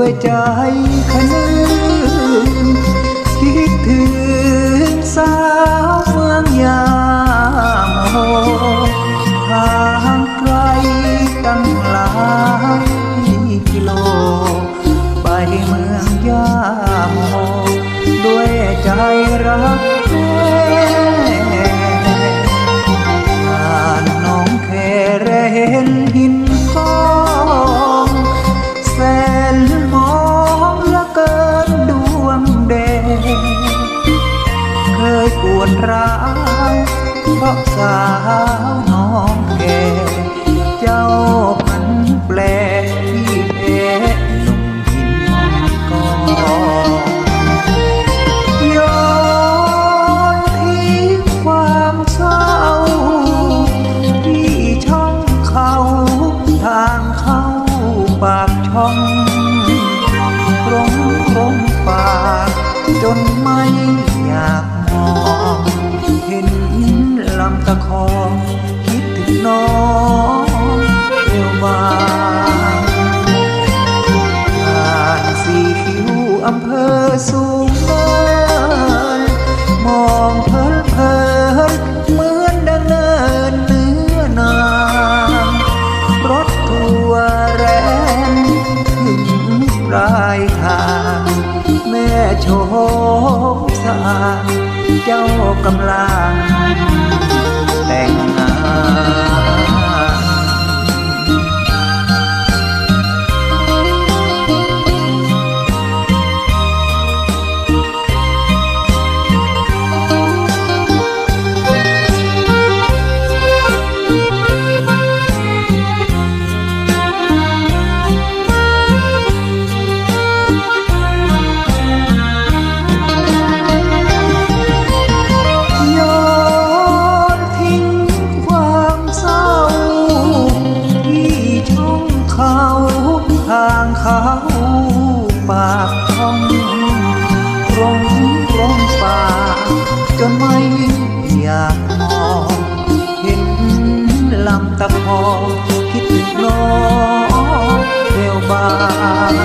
ด้วยใจขนึงคิดถึงสาว ร้าวเพราะสาวน้องแก่เจ้าพันแปลที่แพ้หนุ่มหินกองย้อนทิ้งความเศร้าที่ช่องเขาทางเข้าปากช่องรงรงปากจนไม่ โชคสารเจ้ากำลัง องร้องร้องปาจนไม่อยากมองเห็นลำตะคองคิดถึงน้องเร็วบาง